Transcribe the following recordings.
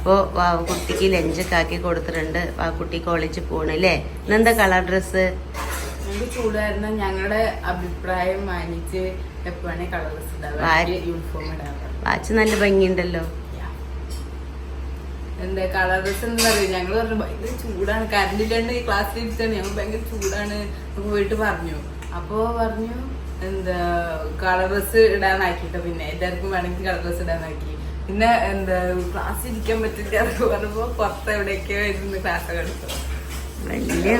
അപ്പോൾ കുട്ടിക്ക് ലഞ്ചൊക്കെ ആക്കി കൊടുത്തിട്ടുണ്ട്. ആ കുട്ടി കോളേജിൽ പോകണം അല്ലേ ഇന്നെന്താ കളർ ഡ്രസ്സ്? ചൂടായിരുന്ന. ഞങ്ങളുടെ അഭിപ്രായം മാനിച്ച് എപ്പോഴാണ് കളർ ഡ്രസ് യൂണിഫോം ഇടാറ് വാച്ച് നല്ല ഭംഗിയുണ്ടല്ലോ. എന്താ കളർ ഡ്രസ് എന്താ പറയുക ഞങ്ങൾ പറഞ്ഞു ഭയങ്കര ചൂടാണ്. കറണ്ട് ഇല്ലാണ്ട് ക്ലാസ്സിൽ ഇരിച്ചാണ് ഞങ്ങൾ ഭയങ്കര ചൂടാണ്. പോയിട്ട് പറഞ്ഞു. അപ്പോൾ പറഞ്ഞു എന്താ കളർ ഡ്രസ് ഇടാനാക്കിട്ടോ. പിന്നെ എല്ലാവർക്കും വേണമെങ്കിൽ കളർ ഡ്രസ് ഇടാനാക്കി. പിന്നെ എന്താ ക്ലാസ് ഇരിക്കാൻ പറ്റില്ല എന്നൊക്കെ പറഞ്ഞപ്പോ പുറത്ത് എവിടെയൊക്കെയോ ഇരുന്ന് ക്ലാസ് എടുത്തു.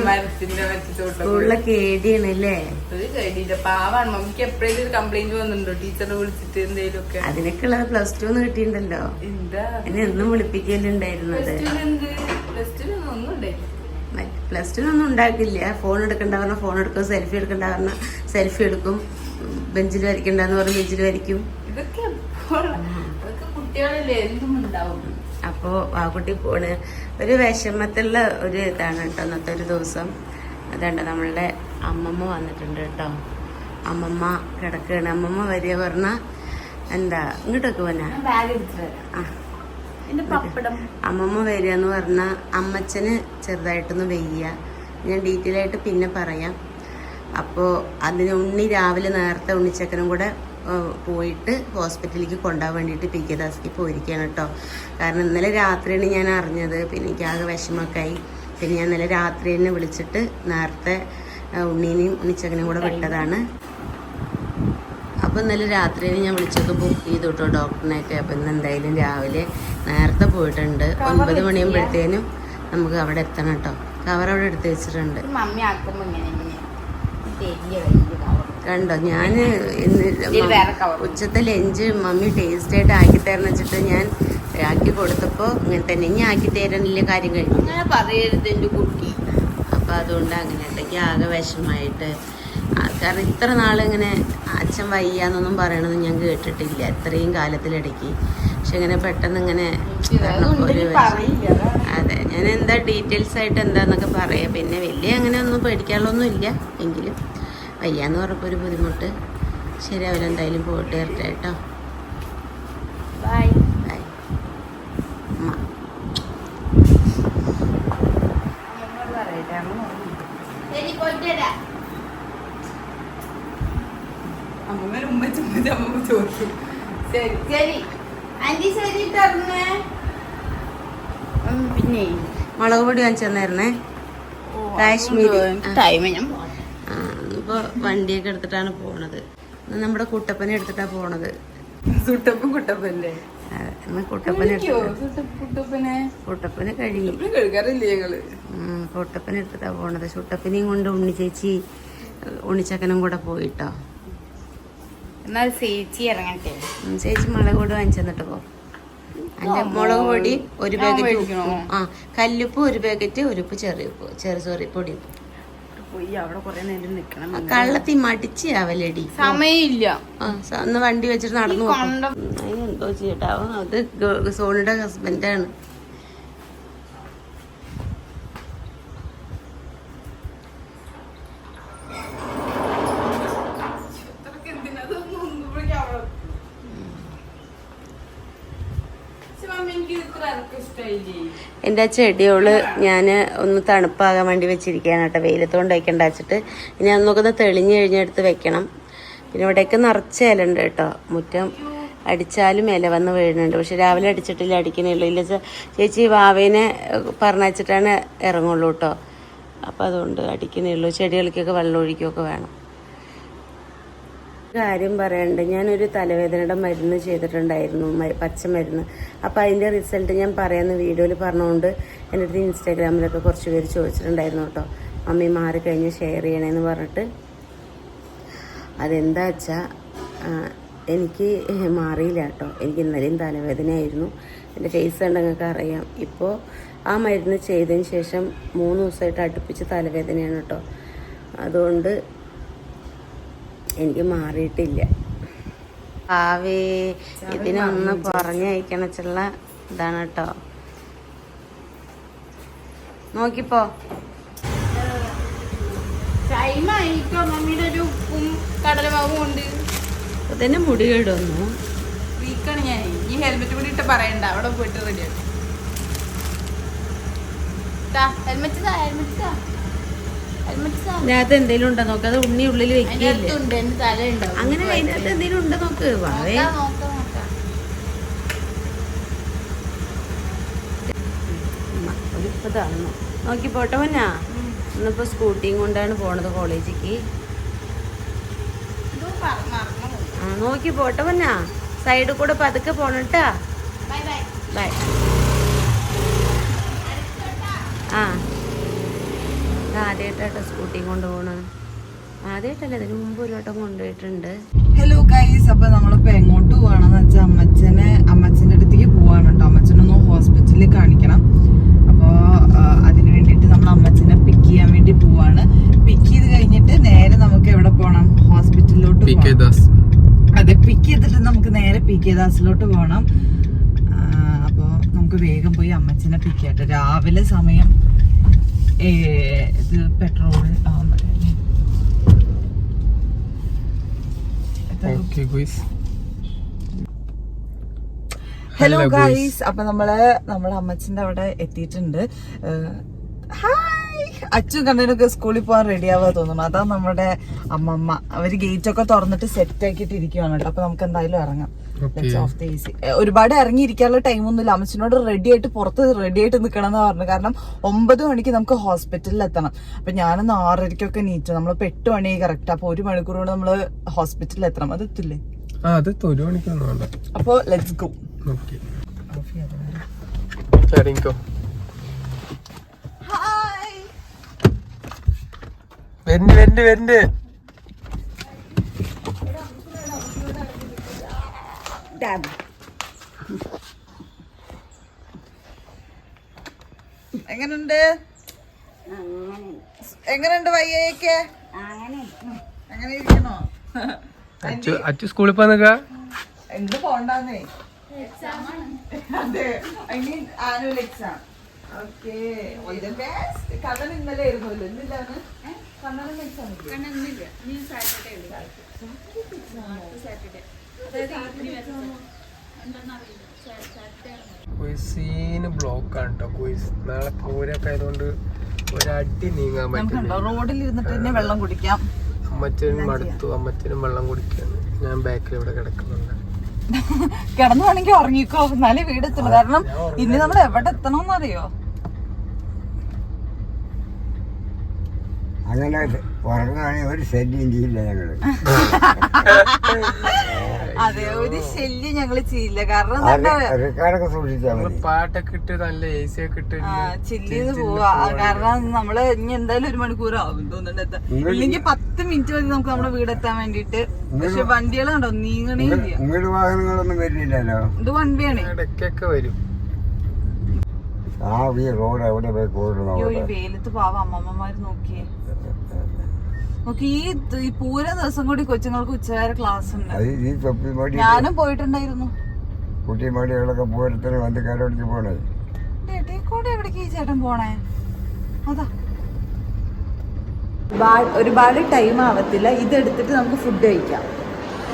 മരത്തിന്റെ മറ്റു ഏടിയാണല്ലേ ഒരു കഴിയില്ല പാവാണ്. മമ്മിക്ക് എപ്പോഴും ഒരു കംപ്ലൈന്റ് വന്നിട്ടുണ്ടോ? ടീച്ചറെ വിളിച്ചിട്ട് എന്തേലും ഒക്കെ അതിനൊക്കെ ഉള്ളത് പ്ലസ് ടു കിട്ടിയിട്ടുണ്ടല്ലോ. എന്താ? എന്നെ എന്നും വിളിപ്പിക്കലുണ്ടായിരുന്നത്. പ്ലസ് ടു ഒന്നും ഉണ്ടായില്ല പ്ലസ് ടുനൊന്നും ഉണ്ടാക്കില്ല. ഫോൺ എടുക്കണ്ട പറഞ്ഞാൽ ഫോൺ എടുക്കും. സെൽഫി എടുക്കണ്ട പറഞ്ഞാൽ സെൽഫി എടുക്കും. ബെഞ്ചിൽ വരയ്ക്കണ്ടെന്ന് പറഞ്ഞ ബെഞ്ചിൽ വരയ്ക്കും. ഇതൊക്കെ കുട്ടികളല്ലേ എന്തും ഉണ്ടാവും. അപ്പോൾ ആ കുട്ടി പോണ്. ഒരു വിഷമത്തുള്ള ഒരു ഇതാണ് കേട്ടോ അന്നത്തെ ഒരു ദിവസം. അതുകൊണ്ട് നമ്മളുടെ അമ്മമ്മ വന്നിട്ടുണ്ട് കേട്ടോ. അമ്മമ്മ കിടക്കുകയാണ് അമ്മമ്മ വരിക പറഞ്ഞാൽ എന്താ ഇങ്ങോട്ടൊക്കെ പോനാ ബാഗ് എടുത്തിട്ട് വരാം. ആ. പപ്പടം. അമ്മമ്മ വരിക എന്ന് പറഞ്ഞാൽ അമ്മച്ചന് ചെറുതായിട്ടൊന്ന് വെയ്യ. ഞാൻ ഡീറ്റെയിൽ ആയിട്ട് പിന്നെ പറയാം. അപ്പോ അതിന് ഉണ്ണി രാവിലെ നേരത്തെ ഉണ്ണിച്ചക്കനും കൂടെ പോയിട്ട് ഹോസ്പിറ്റലിലേക്ക് കൊണ്ടുപോകാൻ വേണ്ടിയിട്ട് പി കെ ദാസിക്ക് പോയിരിക്കുകയാണ് കേട്ടോ. കാരണം ഇന്നലെ രാത്രിയാണ് ഞാൻ അറിഞ്ഞത്. പിന്നെ എനിക്ക് ആകെ വിഷമമൊക്കെ ആയി പിന്നെ ഞാൻ ഇന്നലെ രാത്രി തന്നെ വിളിച്ചിട്ട് നേരത്തെ ഉണ്ണീനെയും ഉണ്ണിച്ചകനെയും കൂടെ വിട്ടതാണ്. അപ്പോൾ ഇന്നലെ രാത്രിയിൽ ഞാൻ വിളിച്ചൊക്കെ ബുക്ക് ചെയ്തു കേട്ടോ ഡോക്ടറിനെയൊക്കെ. അപ്പോൾ ഇന്ന് എന്തായാലും രാവിലെ നേരത്തെ പോയിട്ടുണ്ട്. ഒൻപത് മണിയാകുമ്പോഴത്തേനും നമുക്ക് അവിടെ എത്തണം കേട്ടോ. കവർ അവിടെ എടുത്ത് വെച്ചിട്ടുണ്ട്. മമ്മി ആക്കുമ്പോൾ ഇങ്ങനെ ഇങ്ങനെ. വലിയ വലിയ കവർ കണ്ടോ ഞാൻ ഇന്ന്. ഉച്ചത്തെ ലഞ്ച് മമ്മി ടേസ്റ്റ് ആയിട്ട് ആക്കി തരണം വെച്ചിട്ട് ഞാൻ ആക്കി കൊടുത്തപ്പോൾ ഇങ്ങനെ തന്നെ. ഇനി ആക്കി തരാനില്ല കാര്യം കഴിഞ്ഞു അങ്ങനെ പറയരുത് എന്റെ കുട്ടി. അപ്പോൾ അതുകൊണ്ട് അങ്ങനെ ഉണ്ടെങ്കിൽ ആകെ വിഷമായിട്ട്. കാരണം ഇത്ര നാളിങ്ങനെ അച്ഛൻ വയ്യാന്നൊന്നും പറയണമെന്ന് ഞാൻ കേട്ടിട്ടില്ല ഇത്രയും കാലത്തിലിടയ്ക്ക് പക്ഷെ ഇങ്ങനെ പെട്ടെന്ന് ഇങ്ങനെ അതെ. ഞാൻ എന്താ ഡീറ്റെയിൽസ് ആയിട്ട് എന്താന്നൊക്കെ പറയാം. പിന്നെ വലിയ അങ്ങനെ ഒന്നും പേടിക്കാനുള്ളൊന്നും ഇല്ല എങ്കിലും. വയ്യാന്ന് പറഞ്ഞപ്പോൾ ഒരു ബുദ്ധിമുട്ട്. ശരി അവരെന്തായാലും പോയിട്ട് വരട്ടെ കേട്ടോ. ബൈ ബൈ അമ്മ അമ്മമ്മോട് പറയട്ടെ അമ്മ ശരി പോയിട്ട് ഉമ്മ ചുമ്മ അമ്മമ്മ ചോദിച്ചു. ശരി. ശരി. ആന്റി ശരി തരണേ പിന്നെ മുളക് പൊടി വാങ്ങിച്ചു തന്നായിരുന്നേ. കാശ്മീരി. ടൈമ് ടൈം ഞാൻ ഇപ്പോൾ വണ്ടിയൊക്കെ എടുത്തിട്ടാണ് പോണത്. നമ്മുടെ കുട്ടപ്പനെ എടുത്തിട്ടാ പോണത്. സുട്ടപ്പൻ കുട്ടപ്പല്ലേ കുട്ടപ്പനെ കുട്ടപ്പനെ? കഴിഞ്ഞു കഴിയും കുട്ടപ്പനെ എടുത്തിട്ടാ പോണത്. ചുട്ടപ്പനെയും കൊണ്ട് ഉണ്ണി ചേച്ചി ഉണ്ണിച്ചക്കനും കൂടെ പോയിട്ടോ. എന്നാൽ ചേച്ചി ഇറങ്ങട്ടെ. ചേച്ചി മുളക് പൊടി വാങ്ങിച്ചെന്നിട്ട് പോ. അതിന്റെ മുളക് പൊടി ഒരു പാക്കറ്റ്? ആ കല്ലുപ്പ് ഒരു പാക്കറ്റ് ഒരു ഉപ്പ് ചെറിയ ഉപ്പ് ചെറിയ സോറി പൊടി ഉപ്പ്. പോയി അവിടെ കൊറേ നേരം നിക്കണം. കള്ളത്തി മടിച്ച് അവലടി. സമയമില്ല. ഒന്ന് വണ്ടി വെച്ചിട്ട് നടന്നു എന്തോ ചേട്ടാ അത് സോണിയുടെ ഹസ്ബൻഡാണ് എന്റെ ചെടിയോൾ ഞാൻ ഒന്ന് തണുപ്പാകാൻ വേണ്ടി വെച്ചിരിക്കുകയാണ് കേട്ടോ. വെയിലത്തോണ്ട് വയ്ക്കണ്ട വെച്ചിട്ട്. ഇനി അന്നൊക്കെ തെളിഞ്ഞു കഴിഞ്ഞെടുത്ത് വെക്കണം. പിന്നെ ഇവിടെയൊക്കെ നിറച്ച് ഇല ഉണ്ട് കേട്ടോ. മുറ്റം അടിച്ചാലും ഇല വന്ന് വീഴുന്നുണ്ട്. പക്ഷെ രാവിലെ അടിച്ചിട്ടില്ല അടിക്കണുള്ളൂ ഇല്ല ചേച്ചി വാവേനെ പറഞ്ഞയച്ചിട്ടാണ് ഇറങ്ങുള്ളൂ കേട്ടോ. അപ്പം അതുകൊണ്ട് അടിക്കണുള്ളൂ ചെടികൾക്കൊക്കെ വെള്ളം ഒഴിക്കുകയൊക്കെ വേണം. കാര്യം പറയണ്ട. ഞാനൊരു തലവേദനയുടെ മരുന്ന് ചെയ്തിട്ടുണ്ടായിരുന്നു പച്ച പച്ചമരുന്ന് അപ്പോൾ അതിന്റെ റിസൾട്ട് ഞാൻ പറയാമെന്ന് വീഡിയോയിൽ പറഞ്ഞുകൊണ്ട് എന്റെ അടുത്ത് ഇൻസ്റ്റാഗ്രാമിലൊക്കെ കുറച്ച് പേര് ചോദിച്ചിട്ടുണ്ടായിരുന്നു കേട്ടോ. മാറി മാറിക്കഴിഞ്ഞ് ഷെയർ ചെയ്യണേന്ന് പറഞ്ഞിട്ട്. അതെന്താ വെച്ചാൽ എനിക്ക് മാറിയില്ല കേട്ടോ. എനിക്ക് ഇന്നലെയും തലവേദനയായിരുന്നു. എന്റെ ഫേസ് കണ്ട് നിങ്ങൾക്ക് അറിയാം. ഇപ്പോൾ ആ മരുന്ന് ചെയ്തതിന് ശേഷം മൂന്ന് ദിവസമായിട്ട് അടുപ്പിച്ച് തലവേദനയാണ് കേട്ടോ. അതുകൊണ്ട് എനിക്ക് മാറിയിട്ടില്ല. ആവേ ഇതിനൊന്ന് പറഞ്ഞയക്കണച്ചുള്ള ഇതാണ് കേട്ടോ. നോക്കിപ്പോ. തന്നെ മുടി കേടുവന്നു. വീക്കാണ് ഞാൻ. ഈ ഹെൽമെറ്റ് കൂടി ഇട്ട് പറയണ്ട. അവിടെ പോയിട്ട് റെഡിയാക്കും ഹെൽമെറ്റ് ഹെൽമെറ്റ് അതിനകത്ത് എന്തെങ്കിലും ഉണ്ടോ? നോക്ക് അത് ഉണ്ണി ഉള്ളിൽ വെക്കില്ല? അങ്ങനെ അതിനകത്ത് എന്തെങ്കിലും ഉണ്ടോ നോക്ക്? വളരെ നോക്കാം നോക്കാം. നോക്കാം ഒരിപ്പോ തന്നു നോക്കി പോട്ടെ പൊന്നാ. ഇന്നിപ്പോ സ്കൂട്ടിയും കൊണ്ടാണ് പോണത് കോളേജിക്ക്. ആ നോക്കി പോട്ടെ പൊന്നാ. സൈഡിൽ കൂടെ പതുക്കെ പോണട്ടാ ബൈ ബൈ. ആദ്യമായിട്ടാട്ടോ സ്കൂട്ടിയും കൊണ്ടുപോകണം ആദ്യമായിട്ടല്ല ഇതിന് മുമ്പ് ഒരു വട്ടം കൊണ്ടുപോയിട്ടുണ്ട്. ഹലോ ഗൈസ് അപ്പൊ നമ്മളിപ്പോ എങ്ങോട്ട് പോവാണെന്ന് വെച്ചാൽ അമ്മച്ചനെ അമ്മച്ചന്റെ അടുത്തേക്ക് പോവാണ് കേട്ടോ. അമ്മച്ചനൊന്ന് ഹോസ്പിറ്റലിൽ കാണിക്കണം. അപ്പോ ആ, അതിന് വേണ്ടിയിട്ട് നമ്മൾ അമ്മച്ചനെ പിക്ക് ചെയ്യാൻ വേണ്ടി പോവാണ്. പിക്ക് ചെയ്ത് കഴിഞ്ഞിട്ട് നേരെ നമുക്ക് എവിടെ പോകണം ഹോസ്പിറ്റലിലോട്ട് അതെ പിക്ക് ചെയ്തിട്ട് നമുക്ക് നേരെ പി കെ ദാസിലോട്ട് പോകണം അപ്പോൾ നമുക്ക് വേഗം പോയി അമ്മച്ചനെ പിക്ക് ചെയ്യട്ടെ രാവിലെ സമയം ഇത് പെട്രോൾ ഹലോ ഗൈസ് അപ്പൊ നമ്മൾ നമ്മളെ അമ്മച്ചിന്റെ അവിടെ എത്തിയിട്ടുണ്ട്. ഹായ് അച്ഛൻ കണ്ണനൊക്കെ സ്കൂളിൽ പോകാൻ റെഡി ആവാ തോന്നുന്നു. അതാ നമ്മുടെ അമ്മമ്മ. അവർ ഗേറ്റ് ഒക്കെ തുറന്നിട്ട് സെറ്റ് ആക്കിയിട്ട് ഇരിക്കുവാണ് കേട്ടോ. അപ്പൊ നമുക്ക് എന്തായാലും ഇറങ്ങാം. ഒരുപാട് ഇറങ്ങിയിരിക്കാനുള്ള ടൈമൊന്നുമില്ല അമ്മച്ചിനോട് റെഡി ആയിട്ട് പുറത്ത് റെഡി ആയിട്ട് നിൽക്കണം എന്ന് പറഞ്ഞു കാരണം ഒമ്പത് മണിക്ക് നമുക്ക് ഹോസ്പിറ്റലിൽ എത്തണം. അപ്പൊ ഞാനൊന്ന് ആറരയ്ക്കൊക്കെ നീറ്റ് നമ്മളിപ്പോ എട്ട് മണി കറക്റ്റ് അപ്പൊ ഒരു മണിക്കൂർ കൊണ്ട് നമ്മൾ ഹോസ്പിറ്റലിൽ എത്തണം. അത് എത്തില്ലേ? അപ്പൊ ലെറ്റ്സ് ഗോ ഓക്കെ ഇറങ്ങിക്കോ വരണ്ട് വരണ്ട്. വരണ്ട് എങ്ങനുണ്ട്? എങ്ങനുണ്ട് വയ്യൊക്കെ അങ്ങനെ ഇരിക്കണോ? അച്ചു അച്ചു സ്കൂളിൽ പോകാൻ എന്ത് പോണ്ടാന്നേ? അതെ I mean annual exam okay Kannan ഇന്നലെ ആയിരുന്നല്ലോ. ഇന്നില്ലാണ് കണ്ണൻ എക്സാം കുയിസീന് ബ്ലോക്ക് ആണ് കേട്ടോ കുയിസ്. നാളെ പൂരൊക്കെ ആയതുകൊണ്ട് ഒരടി നീങ്ങാൻ പറ്റില്ല. റോഡിൽ ഇരുന്നിട്ട് തന്നെ വെള്ളം കുടിക്കാം. അമ്മച്ചനും മടുത്തു. അമ്മച്ചനും വെള്ളം കുടിക്കാണ് ഞാൻ ബാക്കിൽ ഇവിടെ കിടക്കുന്നുണ്ട്. കിടന്നു വേണമെങ്കിൽ ഉറങ്ങിക്കോ. എന്നാലേ വീട് എത്തുള്ളൂ. കാരണം ഇനി നമ്മൾ എവിടെ എത്തണമെന്നറിയോ? അങ്ങനെ ഉറങ്ങുകയാണെങ്കിൽ ഒരു ശല്യം ചെയ്യില്ല ഞങ്ങൾ. അതെ ഒരു ശല്യം ഞങ്ങൾ ചെയ്യില്ല. കാരണം നല്ല റെക്കാർഡൊക്കെ സൂക്ഷിച്ചാൽ മതി. പാട്ടൊക്കെ ഇട്ട് നല്ല എ സി ഒക്കെ ഇട്ട് ചില്ല് ചെയ്ത് പോവാ. കാരണം നമ്മൾ ഇനി എന്തായാലും ഒരു മണിക്കൂറാവും തോന്നുന്നുണ്ട് എത്താൻ. ഇല്ലെങ്കിൽ പത്ത് മിനിറ്റ് മതി നമുക്ക് നമ്മുടെ വീടെത്താൻ വേണ്ടിട്ട് പക്ഷെ വണ്ടികൾ കണ്ടോ നീങ്ങണേ ഇല്ല. ഇങ്ങോട്ട് വാഹനങ്ങളൊന്നും വരുന്നില്ലല്ലോ. ഇത് വൺ വേ ആണ് ഇടയ്ക്കൊക്കെ വരും. ആ ഈ റോഡ് എവിടെ പോയി അയ്യോ ഈ വെയിലത്ത് പാവ അമ്മമ്മമാര് നോക്കിയേ. നോക്കി ഈ ഈ പൂര ദിവസം കൂടി കൊച്ചുങ്ങൾക്ക് ഉച്ചവരെ ക്ലാസ് ഉണ്ട്. ഞാനും പോയിട്ടുണ്ടായിരുന്നു. കുട്ടി മടികളൊക്കെ പൂരത്തിന് വന്ന് കരടിച്ച് പോണേ കൂടെ എവിടേക്ക് ഈ ചേട്ടൻ പോണേ? അതാ. ഒരുപാട് ടൈം ആവത്തില്ല. ഇതെടുത്തിട്ട് നമുക്ക് ഫുഡ് കഴിക്കാം.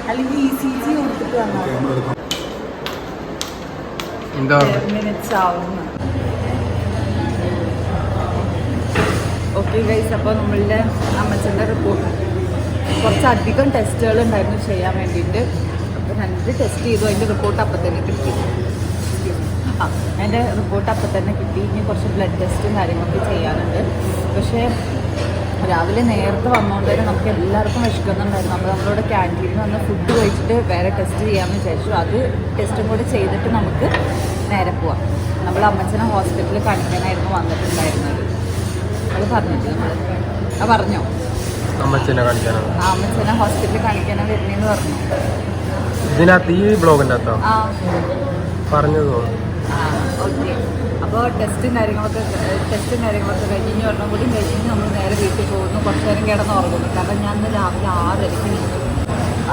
അല്ലെങ്കിൽ ഈ സി ജി കൊടുത്തിട്ട് വന്നാൽ എന്താ? മിനിറ്റ്സ് ആവുന്നു. ഓക്കെ ഗൈസ് അപ്പോൾ നമ്മളുടെ അമ്മച്ചന്റെ റിപ്പോർട്ട് കുറച്ചധികം ടെസ്റ്റുകൾ ഉണ്ടായിരുന്നു ചെയ്യാൻ വേണ്ടിയിട്ട്. അപ്പോൾ രണ്ട് ടെസ്റ്റ് ചെയ്തു. അതിന്റെ റിപ്പോർട്ട് അപ്പം തന്നെ കിട്ടി. ആ അതിന്റെ റിപ്പോർട്ട് അപ്പം തന്നെ കിട്ടി. ഇനി കുറച്ച് ബ്ലഡ് ടെസ്റ്റും കാര്യങ്ങളൊക്കെ ചെയ്യാനുണ്ട്. പക്ഷേ രാവിലെ നേരത്തെ വന്നുകൊണ്ട് തന്നെ നമുക്ക് എല്ലാവർക്കും വിശക്കുന്നുണ്ടായിരുന്നു. നമ്മൾ നമ്മളോട് ക്യാന്റീനിൽ വന്ന് ഫുഡ് കഴിച്ചിട്ട് വേറെ ടെസ്റ്റ് ചെയ്യാമെന്ന് വിചാരിച്ചു. അത് ടെസ്റ്റും കൂടി ചെയ്തിട്ട് നമുക്ക് നേരെ പോവാം. നമ്മൾ അമ്മച്ചനെ ഹോസ്പിറ്റലിൽ കാണിക്കാനായിരുന്നു വന്നിട്ടുണ്ടായിരുന്നത്. അത് പറഞ്ഞിട്ട് നമ്മൾ പറഞ്ഞോ? അമ്മച്ചനെ കാണിക്കാനാണ് ആ അമ്മച്ചനെ ഹോസ്പിറ്റലിൽ കാണിക്കാനാണ് വരുന്നതെന്ന് പറഞ്ഞു. ഇതിനകത്ത് ഈ ബ്ലോഗിന്റെ അകത്തോ? ആ. പറഞ്ഞത് ഓക്കെ. അപ്പോൾ ടെസ്റ്റും കാര്യങ്ങളൊക്കെ ടെസ്റ്റും കാര്യങ്ങളൊക്കെ കഴിഞ്ഞ് ഇനി ഒരെണ്ണം കൂടി കഴിഞ്ഞ് നമ്മൾ നേരെ വീട്ടിൽ പോകുന്നു. കുറച്ച് നേരം കിടന്ന് ഉറങ്ങുന്നു കാരണം ഞാൻ ഇന്ന് രാവിലെ ആറരയ്ക്ക് നീച്ചു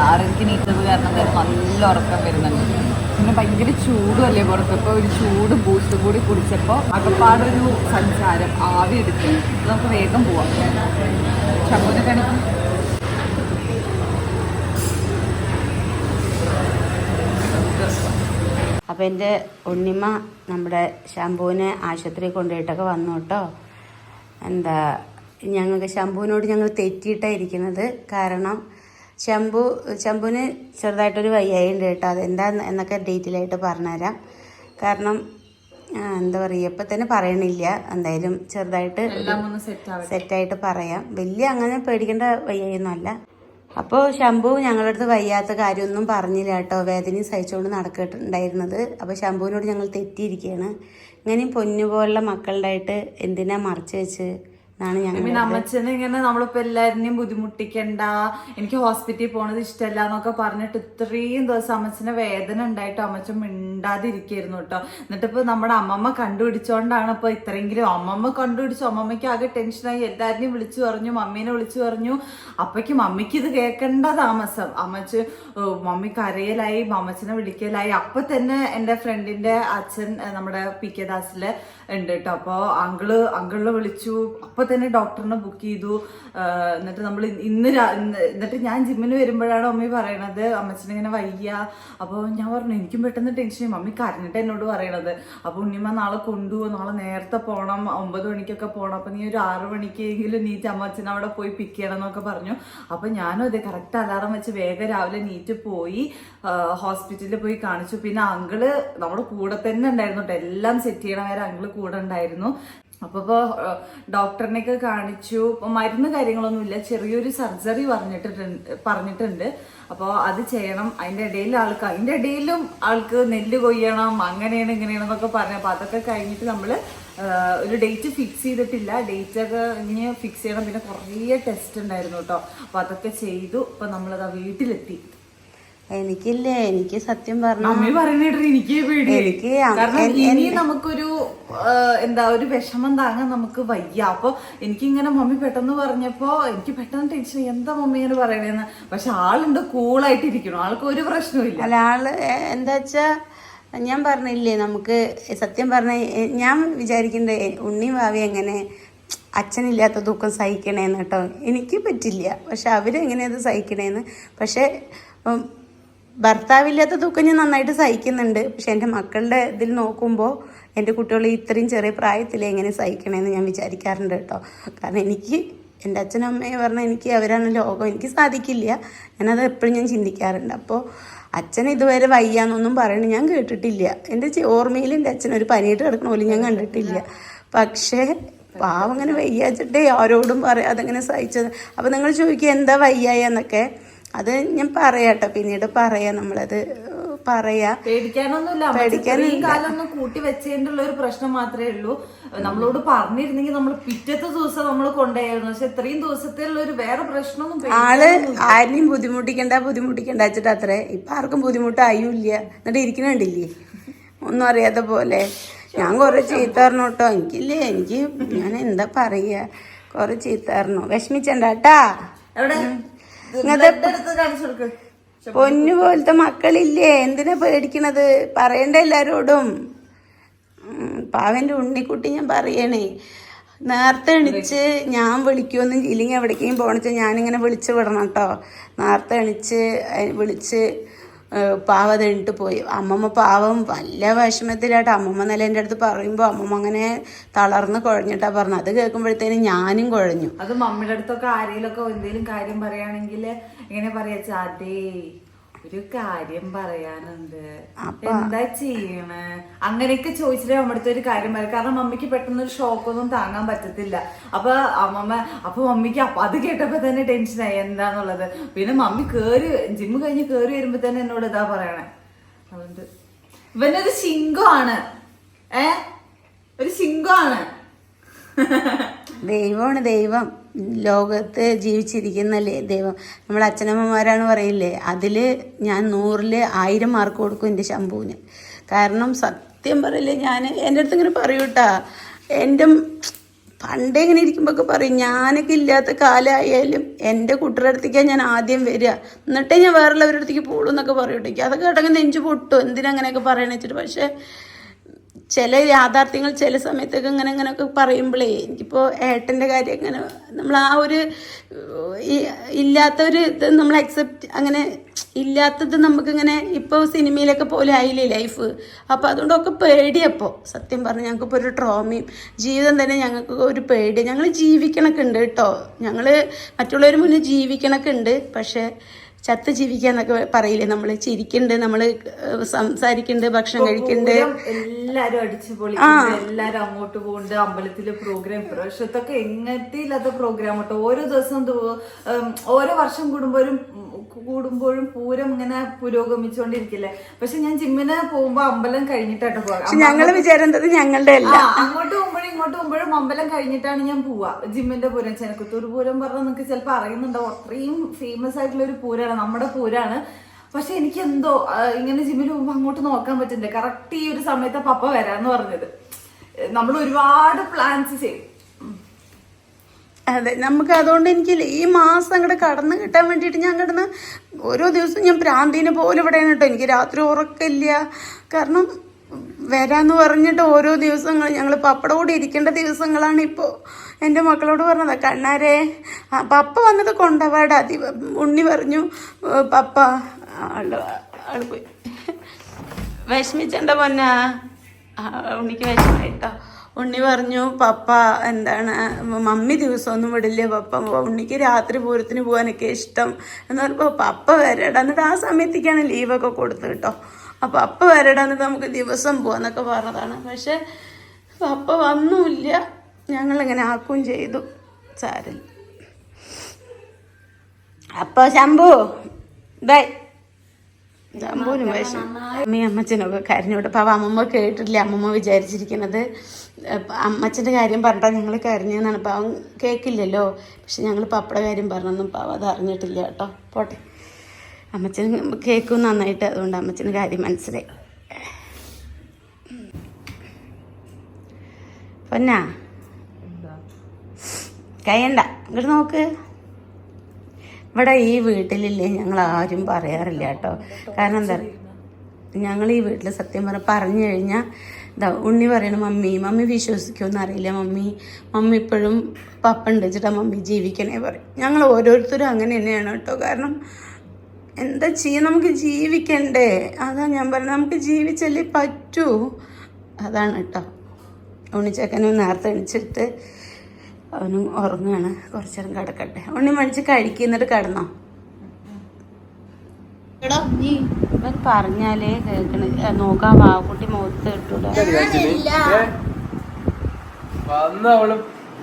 ആറരയ്ക്ക് നീക്കുന്നത് കാരണം നല്ല ഉറക്കം വരുന്നുണ്ട്. പിന്നെ ഭയങ്കര ചൂടല്ലേ പുറത്ത്? ഇപ്പോൾ ഒരു ചൂട് ബൂസ്റ്റ് കൂടി കുടിച്ചപ്പോൾ അകപ്പാടൊരു സഞ്ചാരം ആവി എടുത്ത്. നമുക്ക് വേഗം പോവാം. ശമ്പൂനെ കാണിക്കും അപ്പോൾ എന്റെ ഉണ്ണിമ്മ നമ്മുടെ ശംഭുവിനെ ആശുപത്രിയിൽ കൊണ്ടുപോയിട്ടൊക്കെ വന്നു കേട്ടോ. എന്താ ഞങ്ങൾക്ക് ശംഭുവിനോട് ഞങ്ങൾ തെറ്റിയിട്ടാണ് ഇരിക്കുന്നത്. കാരണം ശംഭു ശംഭുവിന് ചെറുതായിട്ടൊരു വയ്യായി ഉണ്ട് കേട്ടോ. അതെന്താ എന്നൊക്കെ ഡീറ്റെയിൽ ആയിട്ട് പറഞ്ഞുതരാം. കാരണം എന്താ പറയുക ഇപ്പം തന്നെ പറയണില്ല. എന്തായാലും ചെറുതായിട്ട് സെറ്റായിട്ട് പറയാം. വലിയ അങ്ങനെ പേടിക്കേണ്ട വയ്യായൊന്നുമല്ല അപ്പോൾ ശംഭു ഞങ്ങളുടെ അടുത്ത് വയ്യാത്ത കാര്യമൊന്നും പറഞ്ഞില്ല കേട്ടോ. വേദനയും സഹിച്ചുകൊണ്ട് നടക്കുന്നുണ്ടായിരുന്നത് അപ്പോൾ ശംഭുവിനോട് ഞങ്ങൾ തെറ്റിയിരിക്കുകയാണ്. ഇങ്ങനെയും പൊന്നുപോലുള്ള ആയിട്ട് എന്തിനാ മറച്ചു വെച്ച്? പിന്നെ അമ്മച്ചനെ ഇങ്ങനെ നമ്മളിപ്പോ എല്ലാവരെയും ബുദ്ധിമുട്ടിക്കണ്ട എനിക്ക് ഹോസ്പിറ്റലിൽ പോണത് ഇഷ്ടമല്ല എന്നൊക്കെ പറഞ്ഞിട്ട് ഇത്രയും ദിവസം അമ്മച്ചന് വേദന ഉണ്ടായിട്ട് അമ്മച്ചൻ മിണ്ടാതിരിക്കായിരുന്നു കേട്ടോ. എന്നിട്ട് ഇപ്പൊ നമ്മുടെ അമ്മമ്മ കണ്ടുപിടിച്ചോണ്ടാണ് ഇപ്പൊ ഇത്രയെങ്കിലും. അമ്മമ്മ കണ്ടുപിടിച്ചു. അമ്മമ്മയ്ക്ക് ആകെ ടെൻഷനായി എല്ലാവരെയും വിളിച്ചു പറഞ്ഞു മമ്മീനെ വിളിച്ചു പറഞ്ഞു. അപ്പയ്ക്ക് മമ്മിക്ക് ഇത് കേൾക്കേണ്ട താമസം. അമ്മച്ച് മമ്മി കരയലായി അമ്മച്ചനെ വിളിക്കലായി. അപ്പൊ തന്നെ എന്റെ ഫ്രണ്ടിന്റെ അച്ഛൻ നമ്മുടെ പി കെ ദാസിൽ ഉണ്ട് കേട്ടോ. അപ്പൊ അങ്കിൾ അങ്കിളിനെ വിളിച്ചു. അപ്പൊ തന്നെ ഡോക്ടറിനെ ബുക്ക് ചെയ്തു. എന്നിട്ട് നമ്മൾ ഇന്ന് എന്നിട്ട് ഞാൻ ജിമ്മിന് വരുമ്പോഴാണ് അമ്മി പറയണത്. അമ്മച്ചനിങ്ങനെ വയ്യ. അപ്പോൾ ഞാൻ പറഞ്ഞു എനിക്കും പെട്ടെന്ന് ടെൻഷൻ മമ്മി കരഞ്ഞിട്ട് എന്നോട് പറയണത്. അപ്പോൾ ഉണ്ണിമ്മ നാളെ കൊണ്ടുപോകും നാളെ നേരത്തെ പോകണം ഒമ്പത് മണിക്കൊക്കെ പോകണം അപ്പം നീ ഒരു ആറ് മണിക്കെങ്കിലും നീറ്റ് അമ്മച്ചനെ അവിടെ പോയി പിക്ക് ചെയ്യണം എന്നൊക്കെ പറഞ്ഞു. അപ്പം ഞാനും അതെ കറക്റ്റ് അലാറം വെച്ച് വേഗം രാവിലെ നീറ്റ് പോയി ഹോസ്പിറ്റലിൽ പോയി കാണിച്ചു. പിന്നെ അങ്കിൾ നമ്മുടെ കൂടെ തന്നെ ഉണ്ടായിരുന്നു എല്ലാം സെറ്റ് ചെയ്യണ വരെ അങ്കിൾ കൂടെ ഉണ്ടായിരുന്നു. അപ്പൊ ഇപ്പൊ ഡോക്ടറിനെയൊക്കെ കാണിച്ചു. ഇപ്പൊ മരുന്ന് കാര്യങ്ങളൊന്നുമില്ല ചെറിയൊരു സർജറി പറഞ്ഞിട്ടുണ്ട് പറഞ്ഞിട്ടുണ്ട്. അപ്പോൾ അത് ചെയ്യണം. അതിന്റെ ഇടയിൽ ആൾക്ക് അതിന്റെ ഇടയിലും ആൾക്ക് നെല്ല് കൊയ്യണം അങ്ങനെയാണ് ഇങ്ങനെയാണ് എന്നൊക്കെ പറഞ്ഞു. അപ്പൊ അതൊക്കെ കഴിഞ്ഞിട്ട് നമ്മൾ ഒരു ഡേറ്റ് ഫിക്സ് ചെയ്തിട്ടില്ല. ഡേറ്റ് ഒക്കെ ഇനി ഫിക്സ് ചെയ്യണം. പിന്നെ കുറേ ടെസ്റ്റ് ഉണ്ടായിരുന്നു കേട്ടോ. അപ്പൊ അതൊക്കെ ചെയ്തു. ഇപ്പൊ നമ്മളത് വീട്ടിലെത്തി. എനിക്കില്ലേ എനിക്ക് സത്യം പറഞ്ഞു എനിക്ക് പേടി. എനിക്ക് കാരണം ഇനി നമുക്കൊരു എന്താ ഒരു വിഷമം താങ്ങാൻ നമുക്ക് വയ്യ. അപ്പൊ എനിക്കിങ്ങനെ മമ്മി പെട്ടെന്ന് പറഞ്ഞപ്പോ എനിക്ക് പെട്ടെന്ന് ടെൻഷൻ എന്താ മമ്മി ഇങ്ങനെ പറയണേന്ന്? പക്ഷെ ആളുണ്ട് കൂളായിട്ട് ഇരിക്കണം ആൾക്ക് ഒരു പ്രശ്നവും അല്ല ആൾ എന്താ വെച്ചാ ഞാൻ പറഞ്ഞില്ലേ നമുക്ക് സത്യം പറഞ്ഞ ഞാൻ വിചാരിക്കണ്ടേ ഉണ്ണി ഭാവി എങ്ങനെ അച്ഛനില്ലാത്ത ദുഃഖം സഹിക്കണേന്ന് കേട്ടോ. എനിക്ക് പറ്റില്ല. പക്ഷെ അവരെങ്ങനെയത് സഹിക്കണേന്ന്? പക്ഷെ ഭർത്താവില്ലാത്ത ദുഃഖം ഞാൻ നന്നായിട്ട് സഹിക്കുന്നുണ്ട്. പക്ഷെ എന്റെ മക്കളുടെ ഇതിൽ നോക്കുമ്പോൾ എന്റെ കുട്ടികൾ ഇത്രയും ചെറിയ പ്രായത്തിൽ എങ്ങനെ സഹിക്കണമെന്ന് ഞാൻ വിചാരിക്കാറുണ്ട് കേട്ടോ. കാരണം എനിക്ക് എന്റെ അച്ഛനും അമ്മയും പറഞ്ഞാൽ എനിക്ക് അവരാണ് ലോകം എനിക്ക് സാധിക്കില്ല. ഞാനത് എപ്പോഴും ഞാൻ ചിന്തിക്കാറുണ്ട്. അപ്പോൾ അച്ഛൻ ഇതുവരെ വയ്യാന്നൊന്നും പറയണത് ഞാൻ കേട്ടിട്ടില്ല. എന്റെ ഓർമ്മയിൽ എന്റെ അച്ഛൻ ഒരു പനിയിട്ട് കിടക്കണ പോലും ഞാൻ കണ്ടിട്ടില്ല. പക്ഷേ പാവം അങ്ങനെ വയ്യാച്ചിട്ടേ ആരോടും പറയാതെ അങ്ങനെ സഹിച്ചത്. അപ്പോൾ നിങ്ങൾ ചോദിക്കുക എന്താ വയ്യായ എന്നൊക്കെ അത് ഞാൻ പറയാട്ടോ. പിന്നീട് പറയാം. നമ്മളത് പറയാ പറയാം. പേടിക്കാനൊന്നുമില്ല. പേടിക്കാനും കൂട്ടി വെച്ചതിന്റെ ഒരു പ്രശ്നം മാത്രമേ ഉള്ളൂ. നമ്മളോട് പറഞ്ഞിരുന്നെങ്കിൽ നമ്മൾ പിറ്റത്തെ ദിവസം നമ്മൾ കൊണ്ടുപോയായിരുന്നു. പക്ഷെ ഇത്രയും ദിവസത്തെ ഉള്ള ഒരു വേറെ പ്രശ്നമൊന്നും ആൾ ആരെയും ബുദ്ധിമുട്ടിക്കണ്ട ബുദ്ധിമുട്ടിക്കണ്ട വെച്ചിട്ട് അത്രേ. ഇപ്പൊ ആർക്കും ബുദ്ധിമുട്ടായില്ല. എന്നിട്ട് ഇരിക്കണുണ്ടില്ലേ ഒന്നും അറിയാത്ത പോലെ. ഞാൻ കുറെ ചീത്ത പറഞ്ഞു കേട്ടോ. എനിക്കില്ലേ എനിക്ക് ഞാൻ എന്താ പറയുക കുറെ ചീത്ത പറഞ്ഞു. വിഷമിച്ചണ്ട കേട്ടാ. ഇങ്ങനത്തെ പൊന്നു പോലത്തെ മക്കളില്ലേ? എന്തിനാ പേടിക്കണത്? പറയണ്ട എല്ലാരോടും. പാവന്റെ ഉണ്ണിക്കുട്ടി ഞാൻ പറയണേ. നേരത്തെ എണിച്ച് ഞാൻ വിളിക്കുമെന്നും ഇല്ലെങ്കിൽ എവിടേക്കും പോകണെച്ചാൽ ഞാനിങ്ങനെ വിളിച്ച് വിടണം കേട്ടോ. നേരത്തെ എണിച്ച് വിളിച്ച് പാവ പോയി. അമ്മമ്മ പാവം വല്ല വിഷമത്തിലായിട്ട് അമ്മമ്മ നില എന്റെ അടുത്ത് പറയുമ്പോൾ അമ്മമ്മ അങ്ങനെ തളർന്ന് കുഴഞ്ഞിട്ടാ പറഞ്ഞു അത് കേൾക്കുമ്പോഴത്തേനും ഞാനും കുഴഞ്ഞു. അത് മമ്മിയുടെ അടുത്തൊക്കെ ആരെങ്കിലൊക്കെ എന്തെങ്കിലും കാര്യം പറയുകയാണെങ്കിൽ ഇങ്ങനെ പറയാ അതേ ഒരു കാര്യം പറയാനുണ്ട്. എന്താ ചെയ്യണേ? അങ്ങനെയൊക്കെ ചോദിച്ചിട്ടേ നമ്മുടെ അടുത്ത് ഒരു കാര്യം പറയാം. കാരണം മമ്മിക്ക് പെട്ടെന്ന് ഒരു ഷോക്കൊന്നും താങ്ങാൻ പറ്റത്തില്ല. അപ്പൊ അമ്മമ്മ അപ്പൊ മമ്മിക്ക് അത് കേട്ടപ്പോ തന്നെ ടെൻഷനായി എന്താന്നുള്ളത്? പിന്നെ മമ്മി കേറി ജിമ്മ് കഴിഞ്ഞ് കേറി വരുമ്പോ തന്നെ എന്നോട് ഇതാ പറയണേ. അതുകൊണ്ട് ഇവനൊരു ആണ് ഏ? ഒരു സിംഗമാണ് ദൈവമാണ് ദൈവം. ലോകത്ത് ജീവിച്ചിരിക്കുന്നല്ലേ ദൈവം. നമ്മൾ അച്ഛനമ്മമാരാണ് പറയില്ലേ അതിൽ ഞാൻ നൂറിൽ ആയിരം മാർക്ക് കൊടുക്കും എന്റെ ശംഭുവിന്. കാരണം സത്യം പറയില്ലേ ഞാൻ എന്റെ അടുത്ത് ഇങ്ങനെ പറയൂട്ടാ എന്റെ പണ്ടേ ഇങ്ങനെ ഇരിക്കുമ്പോഴൊക്കെ പറയും ഞാനൊക്കെ ഇല്ലാത്ത കാലമായാലും എന്റെ കുട്ടിയുടെ അടുത്തേക്കാണ് ഞാൻ ആദ്യം വരിക. എന്നിട്ടേ ഞാൻ വേറുള്ളവരുടെ അടുത്തേക്ക് പോളൂ എന്നൊക്കെ പറയൂട്ടോ എനിക്ക് അതൊക്കെ കേട്ടങ്ങ് നെഞ്ചു പൊട്ടും. എന്തിനങ്ങനെയൊക്കെ അങ്ങനെയൊക്കെ പറയണ വെച്ചിട്ട്. പക്ഷേ ചില യാഥാർത്ഥ്യങ്ങൾ ചില സമയത്തൊക്കെ ഇങ്ങനെ ഇങ്ങനെയൊക്കെ പറയുമ്പോഴേ എനിക്കിപ്പോൾ ഏട്ടന്റെ കാര്യം ഇങ്ങനെ നമ്മൾ ആ ഒരു ഇല്ലാത്തൊരു ഇത് നമ്മൾ അക്സെപ്റ്റ് അങ്ങനെ ഇല്ലാത്തത് നമുക്കിങ്ങനെ ഇപ്പോൾ സിനിമയിലൊക്കെ പോലെ ആയില്ലേ ലൈഫ് അപ്പോൾ അതുകൊണ്ടൊക്കെ പേടിയപ്പോൾ സത്യം പറഞ്ഞു ഞങ്ങൾക്കിപ്പോൾ ഒരു ട്രോമയും ജീവിതം തന്നെ ഞങ്ങൾക്ക് ഒരു പേടി ഞങ്ങൾ ജീവിക്കണൊക്കെ ഉണ്ട് കേട്ടോ. ഞങ്ങൾ മറ്റുള്ളവർ മുന്നേ ജീവിക്കണൊക്കെ ഉണ്ട് പക്ഷേ ചത്ത് ജീവിക്കാന്നൊക്കെ പറയില്ലേ? നമ്മൾ ചിരിക്കണ്ട് നമ്മൾ സംസാരിക്കണ്ട് ഭക്ഷണം കഴിക്കണ്ട്. എല്ലാരും അടിച്ചു പൊളി എല്ലാരും അങ്ങോട്ട് പോകുന്നുണ്ട് അമ്പലത്തിൽ പ്രോഗ്രാം ഇപ്രാവശ്യത്തൊക്കെ എങ്ങനത്തെ ഇല്ലാത്ത പ്രോഗ്രാം കേട്ടോ ഓരോ ദിവസം ഓരോ വർഷം കൂടുമ്പോഴും കൂടുമ്പോഴും പൂരം ഇങ്ങനെ പുരോഗമിച്ചുകൊണ്ടിരിക്കില്ലേ പക്ഷെ ഞാൻ ജിമ്മിന് പോകുമ്പോ അമ്പലം കഴിഞ്ഞിട്ടാട്ടോ പോകാം പക്ഷെ ഞങ്ങൾ വിചാരിച്ചത് ഞങ്ങളുടെ അല്ല. അങ്ങോട്ട് പോകുമ്പോഴും ഇങ്ങോട്ട് പോകുമ്പോഴും അമ്പലം കഴിഞ്ഞിട്ടാണ് ഞാൻ പോവാ. ജിമ്മിന്റെ പൂരം ചെനക്കത്തൂർ പൂരം പറഞ്ഞാൽ നിങ്ങൾക്ക് ചിലപ്പോൾ അറിയുന്നുണ്ടാവും. അത്രയും ഫേമസ് ആയിട്ടുള്ള ഒരു പൂരാണ്. നമ്മുടെ പൂരാണ്. പക്ഷെ എനിക്ക് എന്തോ ഇങ്ങനെ ജിമ്മിൽ പോകുമ്പോൾ അങ്ങോട്ട് നോക്കാൻ പറ്റുന്നില്ല കറക്റ്റ് ഈ ഒരു സമയത്ത് പപ്പ വരാന്ന് പറഞ്ഞത്. നമ്മൾ ഒരുപാട് പ്ലാൻസ് ചെയ്യും. അതെ നമുക്ക് അതുകൊണ്ട് എനിക്ക് ഈ മാസം അങ്ങോട്ട് കടന്ന് കിട്ടാൻ വേണ്ടിയിട്ട് ഞാൻ കിടന്ന് ഓരോ ദിവസവും ഞാൻ പ്രാന്തിനെ പോലെ ഇവിടെയാണ് കേട്ടോ. എനിക്ക് രാത്രി ഉറക്കമില്ല. കാരണം വരാന്ന് പറഞ്ഞിട്ട് ഓരോ ദിവസങ്ങൾ ഞങ്ങൾ പപ്പടോടെ ഇരിക്കേണ്ട ദിവസങ്ങളാണ് ഇപ്പോൾ എന്റെ മക്കളോട് പറഞ്ഞത് കണ്ണാരെ പപ്പ വന്നത് കൊണ്ടവാടാ. ഉണ്ണി പറഞ്ഞു "ഏ, പപ്പ ആൾ ആൾ പോയി. വിഷമിച്ചണ്ട പൊന്ന. ഉണ്ണിക്ക് വിഷമായിട്ടോ. ഉണ്ണി പറഞ്ഞു പപ്പ എന്താണ് മമ്മി ദിവസമൊന്നും വിടില്ല പപ്പ ഉണ്ണിക്ക് രാത്രി പൂരത്തിന് പോകാനൊക്കെ ഇഷ്ടം. എന്ന് പറഞ്ഞപ്പോൾ പപ്പ വരട. എന്നിട്ട് ആ സമയത്തേക്കാണ് ലീവൊക്കെ കൊടുത്തത് കേട്ടോ. അപ്പോൾ പപ്പ വരട എന്നിട്ട് നമുക്ക് ദിവസം പോകാന്നൊക്കെ പറഞ്ഞതാണ്. പക്ഷെ പപ്പ വന്നുമില്ല ഞങ്ങളിങ്ങനെ ആക്കുകയും ചെയ്തു. സാരല്ല. അപ്പോൾ ശംഭു ബൈ ശംഭുവിനും വിഷം. അമ്മയും അമ്മച്ചനൊക്കെ കരഞ്ഞോട്ട് അപ്പോൾ അമ്മമ്മ കേട്ടിട്ടില്ല? അമ്മമ്മ വിചാരിച്ചിരിക്കുന്നത് അമ്മച്ചന്റെ കാര്യം പറഞ്ഞാൽ ഞങ്ങൾ കരഞ്ഞെന്നാണ് അപ്പോൾ അവൻ കേൾക്കില്ലല്ലോ പക്ഷെ ഞങ്ങൾ പപ്പട കാര്യം പറഞ്ഞൊന്നും പാവ അത് അറിഞ്ഞിട്ടില്ല കേട്ടോ. പോട്ടെ. അമ്മച്ചൻ കേൾക്കും നന്നായിട്ട്. അതുകൊണ്ട് അമ്മച്ചന് കാര്യം മനസ്സിലായി. പൊന്നാ? കയ്യണ്ട ഇങ്ങോട്ട് നോക്ക്. ഇവിടെ ഈ വീട്ടിലില്ലേ ഞങ്ങൾ ആരും പറയാറില്ല കേട്ടോ. കാരണം എന്താ ഞങ്ങൾ ഈ വീട്ടിൽ സത്യം പറഞ്ഞ പറഞ്ഞു കഴിഞ്ഞാൽ ഇതാ ഉണ്ണി പറയണ മമ്മി മമ്മി വിശ്വസിക്കുമെന്ന് അറിയില്ല മമ്മി. മമ്മി ഇപ്പോഴും പപ്പ ഉണ്ട് വെച്ചിട്ടാ മമ്മി ജീവിക്കണേ പറയും. ഞങ്ങൾ ഓരോരുത്തരും അങ്ങനെ തന്നെയാണ് കേട്ടോ. കാരണം എന്താ ചെയ്യാൻ നമുക്ക് ജീവിക്കണ്ടേ. അതാ ഞാൻ പറഞ്ഞത് നമുക്ക് ജീവിച്ചല്ലേ പറ്റൂ. അതാണ് കേട്ടോ. ഉണ്ണിച്ചക്കനും നേരത്തെ എണിച്ചിട്ട് അവനും ഉറങ്ങുകയാണ് കുറച്ചു നേരം കിടക്കട്ടെ. ഉണ്ണി മടിച്ച് കഴിക്കുന്നിട്ട് കിടന്നോ. എടാ നീ ഇവൻ പറഞ്ഞാലേ കേൾക്കണ. നോക്കാൻ നോക്കാം വാക്കുട്ടി മുഖത്ത് ഇട്ടൂടെ.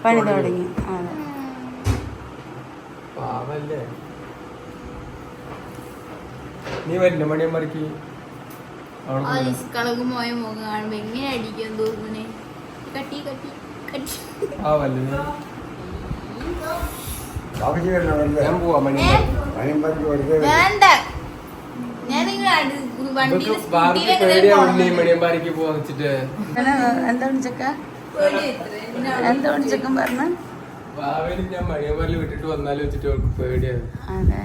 പണി തുടങ്ങി. അതെ പാവല്ലേ. നീ വരുന്ന മണി അവൾ ആ നിഷ്കളങ്ക മോയ മുഖം കാണുമ്പോ എങ്ങനെ അടിക്കാൻ തോന്നുന്നേ? കട്ടി കട്ടി. ഞാൻ പോവാ മണി അനിമ്പർക്ക് വെറുതെ വേണ്ട. ഞാൻ മണിയമ്പാരിക്ക് വെച്ചിട്ട്. പറഞ്ഞ? വിട്ടിട്ട് വന്നാലും വെച്ചിട്ട് അവൾക്ക് പേടിയാണ് അതെ.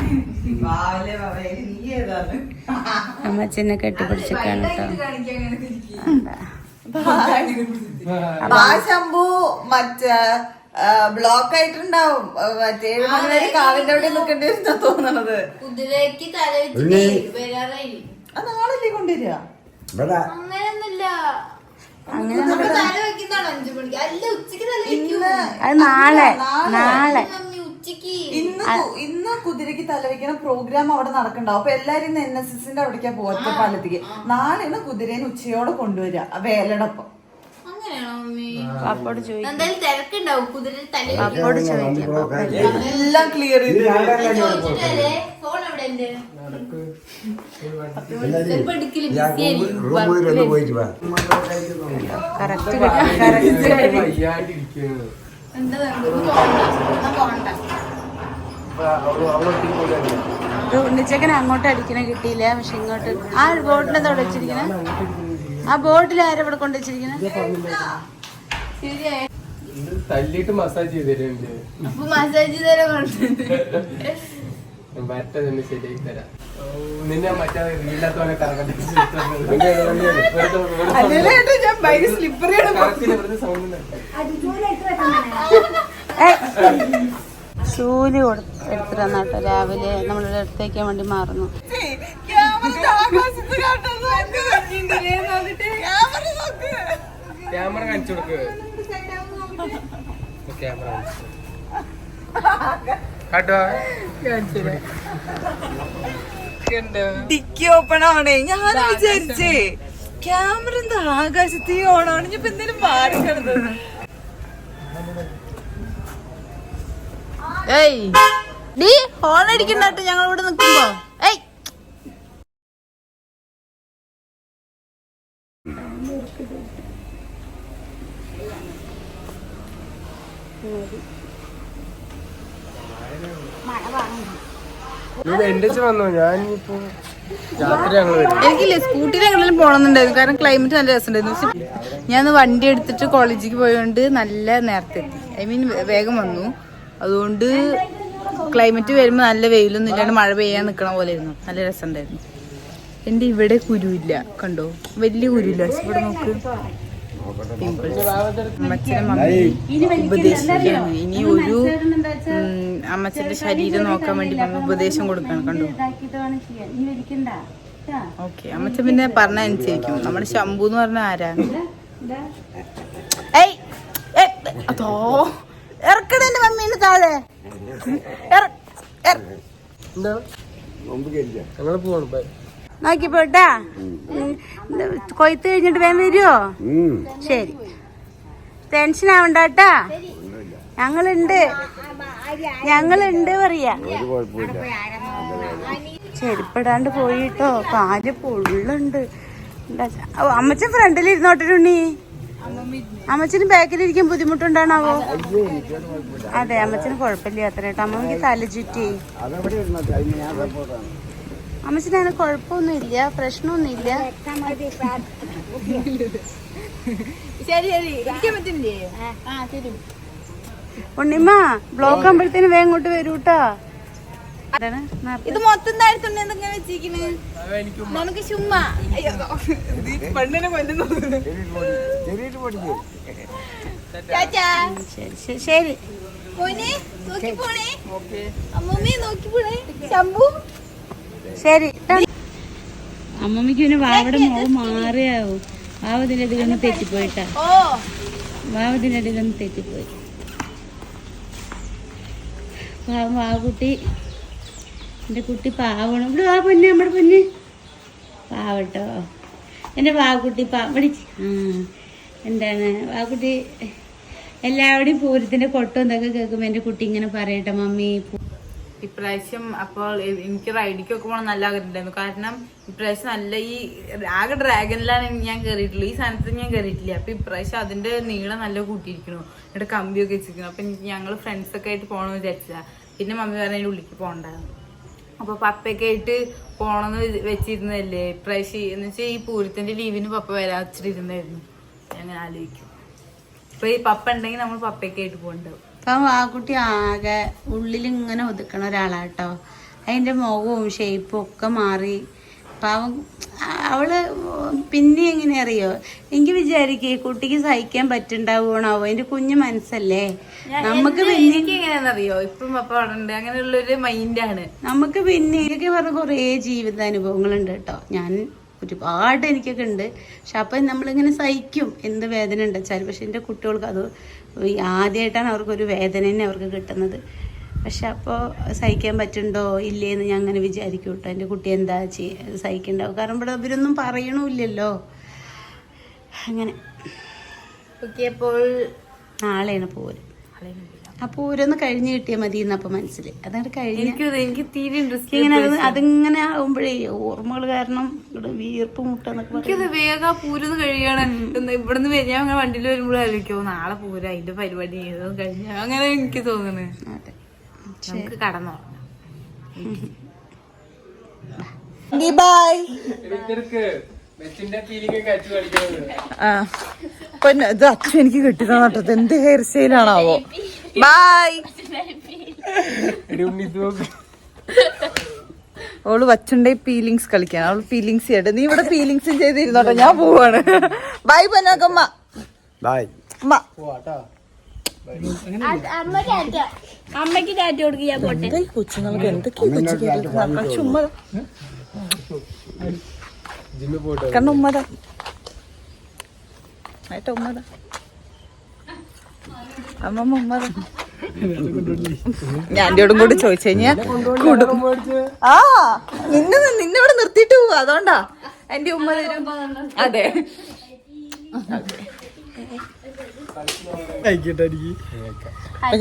അമ്മച്ചെന്നെ കെട്ടിപ്പിടിച്ചിട്ടാണ് കേട്ടോ ശംഭു മറ്റേ ബ്ലോക്ക് ആയിട്ടുണ്ടാവും ആ, മറ്റേ ഏഴ് മണി വരെ കാവിന്റെ അവിടെ നിൽക്കേണ്ടി വരുന്ന തോന്നണത്. കുതിരക്ക് തല വെച്ചിട്ട് വരാറായി. ആ നാളല്ലേ കൊണ്ടുവരിക? ഇവിടെ. അങ്ങനെയൊന്നുമില്ല. നാളെ. നാളെ. ഇന്ന് ഇന്ന് കുതിരക്ക് തലവെക്കണ പ്രോഗ്രാം അവിടെ നടക്കണ്ടാവും. അപ്പൊ എല്ലാരും ഇന്ന് എൻ എസ് എസിന്റെ അവിടേക്കാ പോവാത്ത പാലത്തേക്ക് നാളെയാണ് കുതിരേനെ ഉച്ചയോടെ കൊണ്ടുവരിക. ആ വേലടൊപ്പം പാപ്പോട് ചോദിക്കും. പാപ്പോട് എല്ലാം ക്ലിയർ ഉണ്ണിച്ചക്കൻ അങ്ങോട്ട് അടിക്കണ കിട്ടിയില്ല. പക്ഷെ ഇങ്ങോട്ട് ആ ബോട്ടിനെ എന്താ വെച്ചിരിക്കണേ? ആ ബോട്ടിൽ ആരും ഇവിടെ കൊണ്ടുവച്ചിരിക്കുന്നത് തല്ലിയിട്ട് മസാജ് ചെയ്ത് തരുന്നുണ്ട് അപ്പൊ മസാജ് തരാൻ കൊണ്ട് ഞാൻ വരട്ടെ തന്നെ ശരിയാക്കി തരാം. നിന്നെ മറ്റേ സൂര്യ എടുത്തിട്ട് തന്നാട്ടോ രാവിലെ നമ്മളുടെ അടുത്തേക്കാൻ വേണ്ടി മാറുന്നു. ക്യാമറ കാണിച്ചു കൊടുക്ക്. ക്യാമറ കാട്ടോ? ഡിക്കി ഓപ്പൺ ആവണേ. ഞാൻ വിചാരിച്ചേ. ക്യാമറ എന്താ ആകാശത്ത് ഓൺ ആണ് ഇപ്പൊ എന്തേലും മാറി കിടന്നത്. ഏയ്. ഡി ഹോൺ അടിക്കണ്ടാട്ടോ ഞങ്ങൾ ഇവിടെ നിൽക്കുമ്പോ എനിക്കില്ലേ സ്കൂട്ടിയിൽ എങ്ങനെയും പോണമെന്നുണ്ടായിരുന്നു കാരണം ക്ലൈമറ്റ് നല്ല രസമുണ്ടായിരുന്നു. ഞാൻ വണ്ടി എടുത്തിട്ട് കോളേജിലേക്ക് പോയതുകൊണ്ട് നല്ല നേരത്തെ എത്തി. ഐ മീൻ വേഗം വന്നു. അതുകൊണ്ട് ക്ലൈമറ്റ് വരുമ്പോൾ നല്ല വെയിലൊന്നും ഇല്ലാണ്ട് മഴ പെയ്യാൻ നിൽക്കണ പോലെ ആയിരുന്നു നല്ല രസമുണ്ടായിരുന്നു. എന്റെ ഇവിടെ കുരുവില്ല കണ്ടോ? വലിയ കുരുവില്ല ഇവിടെ നോക്ക്. ഉപദേശിക്കണം ഇനി ഒരു അമ്മച്ചന്റെ ശരീരം നോക്കാൻ വേണ്ടി മമ്മി ഉപദേശം കൊടുക്കണം കണ്ടു ഓക്കെ അമ്മച്ച പിന്നെ പറഞ്ഞ അനുസരിക്കും നമ്മുടെ ശംഭു എന്ന് പറഞ്ഞ ആരാ ഏയ് ഏയ്, അതോ ഇറക്കണ മമ്മീന് താഴെ ഞങ്ങൾ പോവാണ് ബൈ നോക്കി പോട്ടാ കൊയ്ത്ത് കഴിഞ്ഞിട്ട് വേഗം വരുമോ. ശരി. ടെൻഷൻ ആവണ്ടാട്ടാ ഞങ്ങളുണ്ട്. ഞങ്ങളുണ്ട് പറയാ. ചെരുപ്പിടാണ്ട് പോയി ചെരുപ്പിടാണ്ട് പോയിട്ടോ. കാൽ പൊള്ളുണ്ട്. അമ്മച്ചൻ ഫ്രണ്ടിൽ ഇരുന്നോട്ടിരുണ്ണി അമ്മച്ചന് ബാക്കിലിരിക്കാൻ ബുദ്ധിമുട്ടുണ്ടാണാവോ? അതെ അമ്മച്ചന് കുഴപ്പമില്ല അത്ര കേട്ടോ അമ്മയ്ക്ക് തല ചുറ്റി. അമ്മച്ചന് അങ്ങനെ കുഴപ്പമൊന്നുമില്ല പ്രശ്നമൊന്നുമില്ല. ശരി ശരി. ഇരിക്കാൻ പറ്റില്ലേ ഉണ്ണിമ്മ ബ്ലോക്ക് ആകുമ്പോഴത്തേന് വേഗം ഇങ്ങോട്ട് വരൂട്ടാ? ഇത് മൊത്തം താഴ്ത്തുണ്ട് എന്തെങ്കിലും വെച്ചിരിക്കണ് നമുക്ക് ചുമ്മാ. ശരി ശരി നോക്കി പോണേ. അമ്മമ്മയെ നോക്കി പോണേ. ശംഭു. ശരി. അമ്മമ്മക്ക് പിന്നെ വാവയുടെ മുഖം മാറിയാവും? വാവതിന്റെ അതിലൊന്ന് തെറ്റിപ്പോയിട്ടാ. ഓ വാവ് ഇതിന്റെ ഇടയിലൊന്ന് തെറ്റിപ്പോയി വാവുകുട്ടി എന്റെ കുട്ടി പാവണം. ഇവിടെ വാ പൊന്നെ നമ്മുടെ പൊന്ന്. പാവട്ടോ. എന്റെ വാവുകുട്ടി പാ ആ എന്താണ്? വാവുകുട്ടി എല്ലാവരുടെയും പൂരത്തിന്റെ കൊട്ടും എന്തൊക്കെ കേൾക്കുമ്പോൾ എന്റെ കുട്ടി ഇങ്ങനെ പറയട്ടെ മമ്മി പൂ- ഇപ്രാവശ്യം അപ്പോൾ എനിക്ക് റൈഡിക്കൊക്കെ പോകണം നല്ല ആഗ്രഹമുണ്ടായിരുന്നു കാരണം ഇപ്രാവശ്യം നല്ല ഈ ആകെ ഡ്രാഗനിലാണ് ഞാൻ കയറിയിട്ടുള്ളത് ഈ സാധനത്തിൽ ഞാൻ കയറിയിട്ടില്ല അപ്പൊ ഇപ്രാവശ്യം അതിന്റെ നീളം നല്ല കൂട്ടിയിരിക്കണു എന്നിട്ട് കമ്പിയൊക്കെ വെച്ചിരിക്കുന്നു. അപ്പൊ ഞങ്ങൾ ഫ്രണ്ട്സൊക്കെ ആയിട്ട് പോകണമെന്ന് വിചാരിച്ചതാ. പിന്നെ മമ്മി പറഞ്ഞ ഉള്ളിക്ക് പോകണ്ടായിരുന്നു അപ്പൊ പപ്പയൊക്കെ ആയിട്ട് പോണെന്ന് വെ- വെച്ചിരുന്നതല്ലേ? ഇപ്രാവശ്യം എന്ന് വെച്ചാൽ ഈ പൂരത്തിന്റെ ലീവിന് പപ്പ വരാച്ചിരുന്നായിരുന്നു ഞാൻ ആലോചിക്കും. ഇപ്പൊ ഈ പപ്പ ഉണ്ടെങ്കിൽ നമ്മൾ പപ്പയൊക്കെ ആയിട്ട് പോകണ്ടാവും അപ്പം ആ കുട്ടി ആകെ ഉള്ളിൽ ഇങ്ങനെ ഒതുക്കണ ഒരാളാട്ടോ. അതിന്റെ മുഖവും ഷേപ്പും ഒക്കെ മാറി. പാവം അവൾ പിന്നെ എങ്ങനെ അറിയോ? എനിക്ക് വിചാരിക്കേ കുട്ടിക്ക് സഹിക്കാൻ പറ്റുണ്ടാവുകയാണാവോ എന്റെ കുഞ്ഞു മനസ്സല്ലേ? നമുക്ക് പിന്നെ എനിക്ക് എങ്ങനെയാണെന്നറിയോ ഇപ്പം പപ്പ അവിടെ ഉണ്ട്. അങ്ങനെയുള്ള ഒരു മൈൻഡാണ് നമുക്ക് പിന്നെ ഇതൊക്കെ പറഞ്ഞ കുറേ ജീവിതാനുഭവങ്ങളുണ്ട് കേട്ടോ. ഞാൻ ഒരുപാട് എനിക്കൊക്കെ ഉണ്ട്. പക്ഷെ അപ്പം നമ്മളിങ്ങനെ സഹിക്കും എന്ത് വേദന ഉണ്ട് വെച്ചാൽ പക്ഷെ എന്റെ കുട്ടികൾക്ക് അത് ആദ്യമായിട്ടാണ് അവർക്കൊരു വേദന തന്നെ അവർക്ക് കിട്ടുന്നത്. പക്ഷെ അപ്പോൾ സഹിക്കാൻ പറ്റുന്നുണ്ടോ? ഇല്ലേന്ന് ഞാൻ അങ്ങനെ വിചാരിക്കും കേട്ടോ. എന്റെ കുട്ടി എന്താ ചെയ്യുക സഹിക്കണ്ടാവും. കാരണം ഇവിടെ ഇവരൊന്നും പറയണമില്ലല്ലോ അങ്ങനെ. ഓക്കെ അപ്പോൾ നാളെയാണ് പോര് ആ ഓരോന്ന് കഴിഞ്ഞ് കിട്ടിയാൽ മതി എന്നപ്പോൾ മനസ്സിൽ അതാണ് കഴിഞ്ഞ് എനിക്ക് എനിക്ക് തീരെ ഇൻട്രസ്റ്റ് ഇങ്ങനെ അത് അതിങ്ങനെ ആകുമ്പോഴേ ഓർമ്മകൾ കാരണം ഇവിടെ വീർപ്പ് മുട്ടെന്നൊക്കെ എനിക്കത് വേഗം പൂരന്ന് കഴിയാണ്. ഇവിടുന്ന് വരും. ഞാൻ അങ്ങനെ വണ്ടിയിൽ വരുമ്പോൾ ആലോചിക്കോ നാളെ പോരാ അതിന്റെ പരിപാടി ചെയ്തത് കഴിഞ്ഞ. അങ്ങനെ എനിക്ക് തോന്നുന്നു. അതെ. നമുക്ക് കളിക്കുന്നത് പിന്നെ ഇത് അച്ഛൻ എനിക്ക് കിട്ടിയതാണ് കേട്ടോ എന്ത് ഹെയർ സ്റ്റൈലാണാവോ ബൈ എടി ഉണ്ണി ഇത് നോക്ക്. അവൾ വച്ചുണ്ടേ പീലിങ്സ് കളിക്കാൻ. അവൾ ഫീലിങ്സ് ചെയ്യട്ടെ. നീ ഇവിടെ ഫീലിങ്സ് ചെയ്തിരുന്നോട്ടോ. ഞാൻ പോവാണ്. ബൈ പൊന്നോക്കമ്മ. ബൈ അമ്മ അമ്മ ടാറ്റ അമ്മയ്ക്ക് പോട്ടെ. കൊച്ചുങ്ങൾക്ക് എന്തൊക്കെയാ ചുമ്മാ. ഉമ്മതാ. ആയിട്ട് ഉമ്മതാ. അമ്മമ്മ ഉമ്മതാ ഞാൻ ആന്റിയോടും കൂടി ചോദിച്ചു കഴിഞ്ഞാ കൊടുക്കും ആ നിന്നെ നിന്നെ ഇവിടെ നിർത്തിയിട്ട് പോവാ അതുകൊണ്ടാ. എന്റെ ഉമ്മ തരും. അതെ.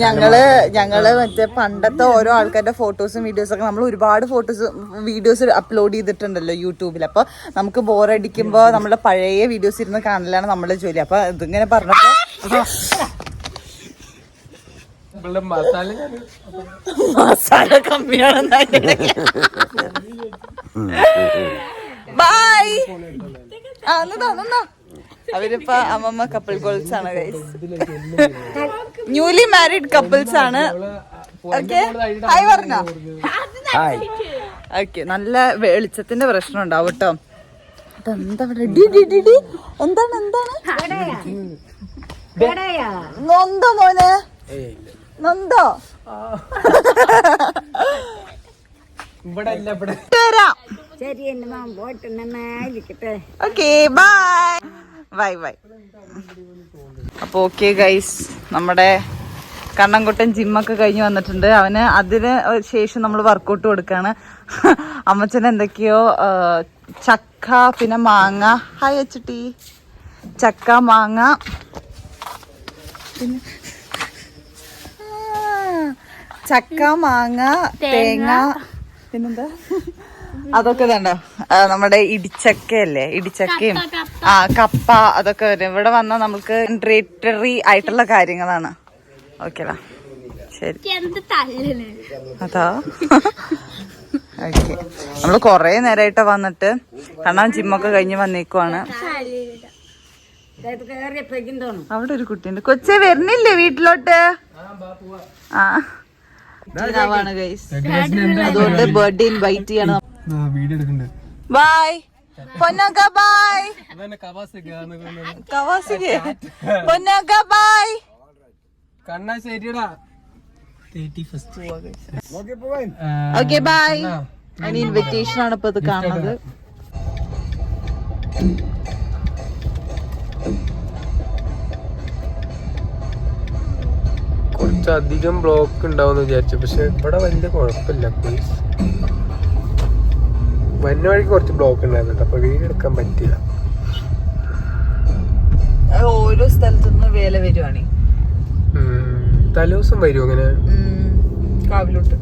ഞങ്ങൾ ഞങ്ങൾ മറ്റേ പണ്ടത്തെ ഓരോ ആൾക്കാരുടെ ഫോട്ടോസും വീഡിയോസും ഒക്കെ നമ്മൾ ഒരുപാട് ഫോട്ടോസ് വീഡിയോസ് അപ്ലോഡ് ചെയ്തിട്ടുണ്ടല്ലോ യൂട്യൂബിൽ. അപ്പൊ നമുക്ക് ബോറടിക്കുമ്പോ നമ്മുടെ പഴയ വീഡിയോസ് ഇരുന്ന് കാണലാണ് നമ്മുടെ ജോലി. അപ്പൊ ഇതിങ്ങനെ പറഞ്ഞപ്പോ ഇവളുടെ മസാല മസാല കമ്മിയാണെന്ന് ബായ് ആ നിന്നോ നിന്നോ. അവരിപ്പോ അമ്മമ്മ കപ്പിൾ ഗോൾസ് ആണ് ന്യൂലി മാരീഡ് കപ്പിൾസ് ആണ്. ഓക്കെ ഹായ് പറഞ്ഞോ. ഓക്കെ നല്ല വെളിച്ചത്തിന്റെ പ്രശ്നം ഉണ്ടാവും കേട്ടോ. അതെന്താ ഇവിടെ? ഡി, ഡി, ഡി, ഡി. എന്താണ് എന്താണ്? നൊന്തോ മോനെ. നൊന്തോ ഇവിടെ അല്ല ഇവിടെ. വരാം. ശരി എന്റെ മാം പോയിട്ട് നന്നായിരിക്കട്ടെ ഓക്കെ ബൈ. Bye bye. അപ്പോൾ ഓക്കെ ഗൈസ്. നമ്മുടെ കണ്ണൻകുട്ടൻ ജിമ്മൊക്കെ കഴിഞ്ഞ് വന്നിട്ടുണ്ട്. അവന് അതിന് ശേഷം നമ്മൾ വർക്കൗട്ട് കൊടുക്കാണ്. അമ്മച്ചൻ എന്തൊക്കെയോ ചക്ക പിന്നെ മാങ്ങ. ഹായ് അച്ചുട്ടി. ചക്ക മാങ്ങ. പിന്നെ ചക്ക മാങ്ങ തേങ്ങ. പിന്നെന്താ? അതൊക്കെ ഇതുണ്ടോ? നമ്മുടെ ഇടിച്ചക്കയല്ലേ? ഇടിച്ചക്കയും ആ കപ്പ അതൊക്കെ വരും. ഇവിടെ വന്നാൽ നമുക്ക് ഇൻട്രേറ്ററി ആയിട്ടുള്ള കാര്യങ്ങളാണ്. ഓക്കേടാ ശരി. അതോ. ഓക്കെ നമ്മൾ കൊറേ നേരമായിട്ട് വന്നിട്ട്. കാരണം ജിമ്മൊക്കെ കഴിഞ്ഞ് വന്നേക്കുവാണ്. അവിടെ ഒരു കുട്ടിയുണ്ട്. കൊച്ചേ വരുന്നില്ലേ വീട്ടിലോട്ട്? ആ. ഇതിനാവാണ് ഗൈസ് അതുകൊണ്ട് ബർത്ത്ഡേ ഇൻവൈറ്റ് ചെയ്യണം. ബൈ പൊന്നക്ക ബൈ കവാസിക്ക് പൊന്നക്ക ബൈ കണ്ണാ ശരിയടാ. ഓക്കെ ബൈ അതിന് ഇൻവിറ്റേഷൻ ആണ് ഇപ്പൊ ഇത് കാണുന്നത്. കുറച്ചധികം ബ്ലോക്ക് ഉണ്ടാവും വിചാരിച്ചു. പക്ഷെ ഇവിടെ വലിയ കുഴപ്പമില്ല പ്ലീസ് വന്ന വഴിക്ക് കുറച്ച് ബ്ലോക്ക് ഉണ്ടായിരുന്നു അപ്പൊ വീഡിയോ എടുക്കാൻ പറ്റില്ല ഓരോ സ്ഥലത്തുനിന്ന് വേല വരുവാണ്. തലേദിവസം വരും അങ്ങനെ? കാവിലോട്ട്.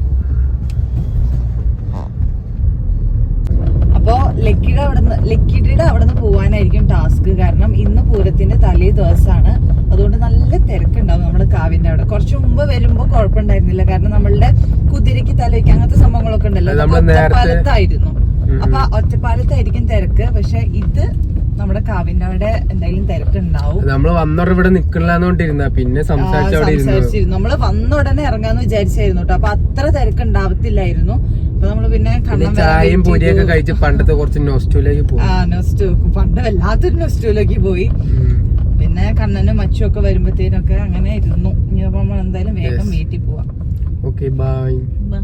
അപ്പോ ലക്കിയുടെ അവിടുന്ന് ലക്കിയുടെ അവിടുന്ന് പോവാനായിരിക്കും ടാസ്ക്. കാരണം ഇന്ന് പൂരത്തിന്റെ തലേ ദിവസമാണ് അതുകൊണ്ട് നല്ല തിരക്കുണ്ടാവും നമ്മുടെ കാവിന്റെ അവിടെ. കുറച്ച് മുമ്പ് വരുമ്പോ കുഴപ്പമുണ്ടായിരുന്നില്ല. കാരണം നമ്മളുടെ കുതിരയ്ക്ക് തലയ്ക്ക് അങ്ങനത്തെ സംഭവങ്ങളൊക്കെ ഉണ്ടല്ലോ. ഒറ്റപ്പാലത്തായിരുന്നു. അപ്പൊ ഒറ്റപ്പാലത്തായിരിക്കും തിരക്ക്. പക്ഷെ ഇത് നമ്മുടെ കാവിന്റെ അവിടെ എന്തായാലും തിരക്കുണ്ടാവും. നമ്മൾ വന്നോടെ ഇവിടെ നിക്കണില്ലാന്നോണ്ടിരുന്ന പിന്നെ സംസാരിച്ചു നമ്മൾ വന്ന ഉടനെ ഇറങ്ങാന്ന് വിചാരിച്ചായിരുന്നു കേട്ടോ അപ്പൊ അത്ര തിരക്ക് ഉണ്ടാവത്തില്ലായിരുന്നു അപ്പൊ നമ്മൾ പിന്നെ ചായയും പൂരിയൊക്കെ കഴിച്ച് പണ്ടത്തെ കുറച്ച് നോസ്റ്റൂലേക്ക് പോയി. ആ നൊസ്റ്റു പണ്ട് വല്ലാത്തൊരു നൊസ്റ്റൂലേക്ക് പോയി. പിന്നെ കണ്ണനും മച്ചും ഒക്കെ വരുമ്പത്തേനൊക്കെ അങ്ങനെ ഇരുന്നു. ഇനി നമ്മൾ എന്തായാലും വേഗം. വീട്ടിൽ പോവാം. Okay bye by